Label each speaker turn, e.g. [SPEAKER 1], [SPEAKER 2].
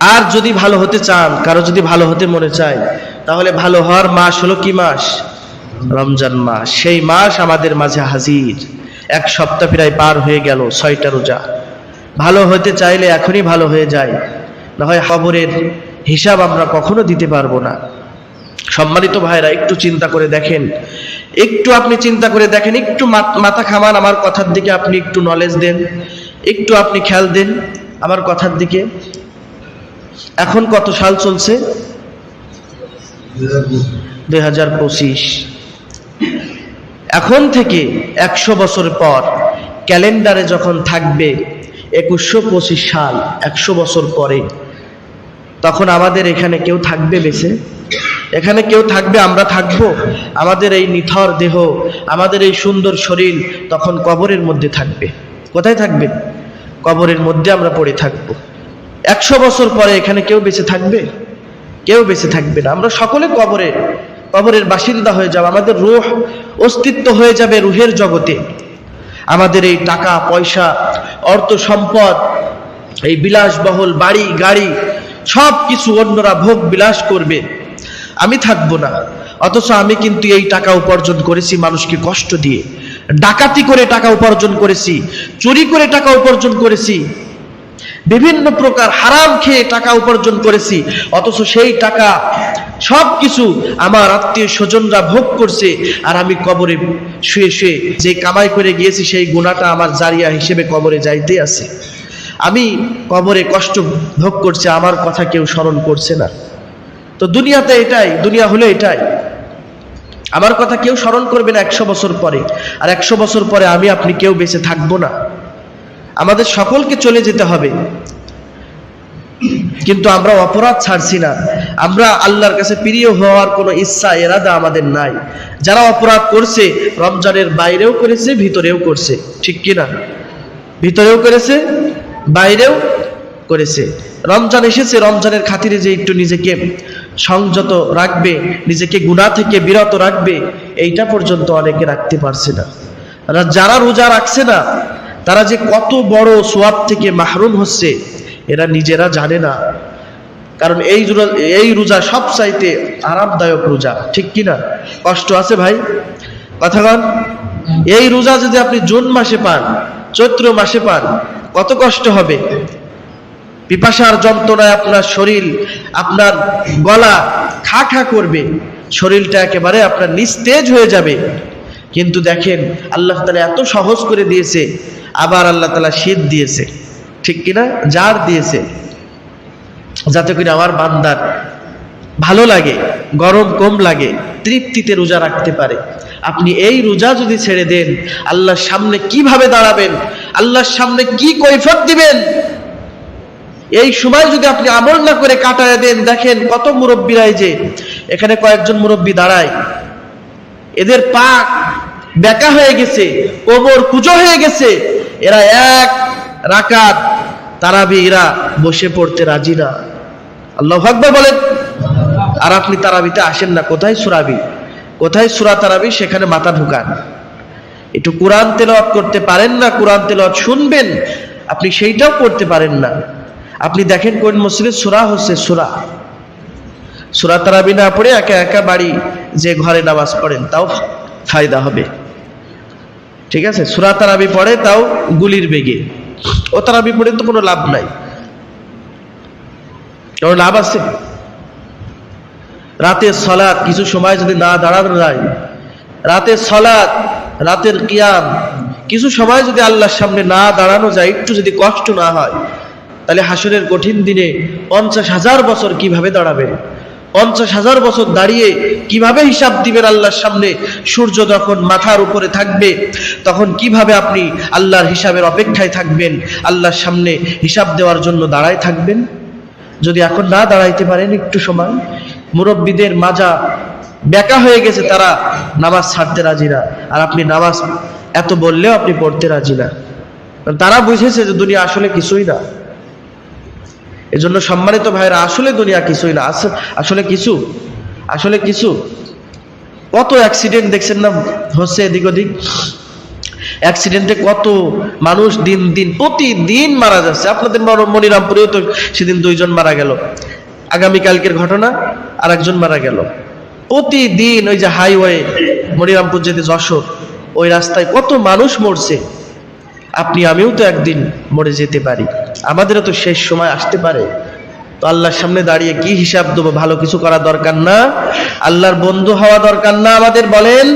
[SPEAKER 1] আর যদি ভালো হতে চান, কারও যদি ভালো হতে মনে চায়, তাহলে ভালো হওয়ার মাস হলো কি মাস? রমজান মাস। সেই মাস আমাদের মাঝে হাজির। এক সপ্তাহ প্রায় পার হয়ে গেল, ছয়টা রোজা। ভালো হতে চাইলে এখনই ভালো হয়ে যায়। না হয় খবরের হিসাব আমরা কখনো দিতে পারব না। সম্মানিত ভাইরা, একটু চিন্তা করে দেখেন। একটু আপনি চিন্তা করে দেখেন, একটু মাথা খামান আমার কথার দিকে, আপনি একটু নলেজ দেন। একটু আপনি খেয়াল দেন আমার কথার দিকে। এখন কত সাল চলছে? দুই হাজার পঁচিশ। এখন থেকে একশো বছর পর ক্যালেন্ডারে যখন থাকবে একুশশো পঁচিশ সাল, একশো বছর পরে, তখন আমাদের এখানে কেউ থাকবে বেছে এখানে কেউ থাকবে, আমরা থাকব? আমাদের এই নিথর দেহ, আমাদের এই সুন্দর শরীর তখন কবরের মধ্যে থাকবে। কোথায় থাকবে? কবরের মধ্যে আমরা পড়ে থাকব। একশো বছর পরে এখানে কেউ বেঁচে থাকবে? কেউ বেঁচে থাকবে না। আমরা সকলে কবরে, কবরের বাসিন্দা হয়ে যাব। আমাদের রুহ অস্তিত্ব হয়ে যাবে রুহের জগতে। আমাদের এই টাকা, পয়সা, অর্থ সম্পদ, এই বিলাসবহুল বাড়ি, গাড়ি সব কিছু অন্যরা ভোগ বিলাস করবে। আমি থাকব না। অথচ আমি কিন্তু এই টাকা উপার্জন করেছি মানুষকে কষ্ট দিয়ে। ডাকাতি করে টাকা উপার্জন করেছি, চুরি করে টাকা উপার্জন করেছি। বিভিন্ন প্রকার হারাম খেয়ে টাকা উপার্জন করেছি। অথচ সেই টাকা সব কিছু আমার আত্মীয় স্বজনরা ভোগ করছে আর আমি কবরে শুয়ে শুয়ে যে কামাই করে গিয়েছি, সেই গুণাটা আমার জারিয়া হিসেবে কবরে যাইতে আছে। আমি কবরে কষ্ট ভোগ করছে, আমার কথা কেউ স্মরণ করছে না। তো দুনিয়াতে এটাই, দুনিয়া হলো এটাই। আমার কথা কেউ স্মরণ করবে না একশো বছর পরে। আর একশো বছর পরে আমি, আপনি কেউ বেঁচে থাকব না। আমাদের সকলকে চলে যেতে হবে। কিন্তু আমরা অপরাধ ছাড়ছি না। আমরা আল্লাহর কাছে প্রিয় হওয়ার কোনো ইচ্ছা, এরাদা আমাদের নাই। যারা অপরাধ করছে, রমজানের বাইরেও করেছে, ভিতরেও করছে। ঠিক কি না? ভিতরেও করেছে, বাইরেও করেছে। রমজান এসেছে, রমজানের খাতিরে যে একটু নিজেকে সংযত রাখবে, নিজেকে গুণা থেকে বিরত রাখবে, এইটা পর্যন্ত অনেকে রাখতে পারছে না। যারা রোজা রাখছে না তারা যে কত বড় সোয়াব থেকে মাহরুম হচ্ছে, এরা নিজেরা জানে না। কারণ এই এই রোজা সব চাইতে আরামদায়ক রোজা, ঠিক কি না? কষ্ট আছে ভাই? কথা কন। এই রোজা যদি আপনি জুন মাসে পান, চৈত্র মাসে পান, কত কষ্ট হবে? পিপাসার যন্ত্রণায় আপনার শরীর, আপনার গলা খা খা করবে, শরীরটা একেবারে আপনার নিস্তেজ হয়ে যাবে। কিন্তু দেখেন, আল্লাহ তালা এত সহজ করে দিয়েছে আবার আল্লাহ তালা শীত দিয়েছে। ঠিক কিনা? জার দিয়েছে। যাতে করে আমার বান্দার ভালো লাগে, গরম কম লাগে, তৃপ্তিতে রোজা রাখতে পারে। আপনি এই রোজা যদি ছেড়ে দেন, আল্লাহর সামনে কীভাবে দাঁড়াবেন? আল্লাহর সামনে কি কৈফত দিবেন? এই সময় যদি আপনি আমল না করে কাটায় দেন, দেখেন কত মুরব্বীরাই যে, এখানে কয়েকজন মুরব্বী দাঁড়ায়। এদের পা বেকা হয়ে গেছে, কোমর কুজো হয়ে গেছে এরা এক রাকাত তারাবি এরা বসে পড়তে রাজি না। আল্লাহ আকবর বলেন, আর আপনি তারাবিতে আসেন না, কোথায় সুরাবি কোথায় সুরা তারাবি? সেখানে মাথা ঢুকান। একটু কোরআন তেলাওয়াত করতে পারেন না, কোরআন তেলাওয়াত শুনবেন, আপনি সেইটাও করতে পারেন না। আপনি দেখেন কোন মসজিদে সুরা হচ্ছে সুরা। সুরা তারাবি না পড়ে একা একা বাড়ি যে ঘরে নামাজ পড়েন, তাও ফায়দা হবে। ঠিক আছে? সুরা তারাবি পড়ে, তাও গুলির বেগে। ও তারাবি পড়ে তো কোনো লাভ নাই। কোনো লাভ আছে? রাতের সলাৎ কিছু সময় যদি না দাঁড়ানো যায়, রাতের সলাৎ, রাতের কিয়াম, কিছু সময় যদি আল্লাহর সামনে না দাঁড়ানো যায়, একটু যদি কষ্ট না হয়, তাহলে হাসরের কঠিন দিনে পঞ্চাশ হাজার বছর কীভাবে দাঁড়াবেন পঞ্চাশ হাজার বছর দাঁড়িয়ে কীভাবে হিসাব দিবেন আল্লাহর সামনে? সূর্য যখন মাথার উপরে থাকবে, তখন কীভাবে আপনি আল্লাহর হিসাবের অপেক্ষায় থাকবেন? আল্লাহর সামনে হিসাব দেওয়ার জন্য দাঁড়ায় থাকবেন? যদি এখন না দাঁড়াইতে পারেন একটু সময়। মুরব্বীদের মাজা বেকা হয়ে গেছে তারা নামাজ ছাড়তে রাজি না। আর আপনি নামাজ এত বললেও আপনি পড়তে রাজি না। তারা বুঝেছে যে দুনিয়া আসলে কিছুই না। এজন্য সম্মানিত ভাইরা, আসলে দুনিয়া কিছুই না। আস- আসলে কিছু? আসলে কিছু? কত অ্যাক্সিডেন্ট দেখছেন না? হচ্ছে এদিক ওদিক। অ্যাক্সিডেন্টে কত মানুষ দিন দিন, প্রতিদিন মারা যাচ্ছে। আপনাদের মনিরামপুরেও তো সেদিন দুইজন মারা গেল। আগামীকালকের ঘটনা আর একজন মারা গেল। প্রতিদিন ওই যে হাইওয়ে মনিরামপুর যেতে যশোর, ওই রাস্তায় কত মানুষ মরছে। আপনি, আমিও তো একদিন মরে যেতে পারি। আমাদেরও তো শেষ সময় আসতে পারে। তো আল্লাহর সামনে দাঁড়িয়ে কি হিসাব দেবো? ভালো কিছু করা দরকার না? আল্লাহর বন্ধু হওয়া দরকার না? আমাদের বলেন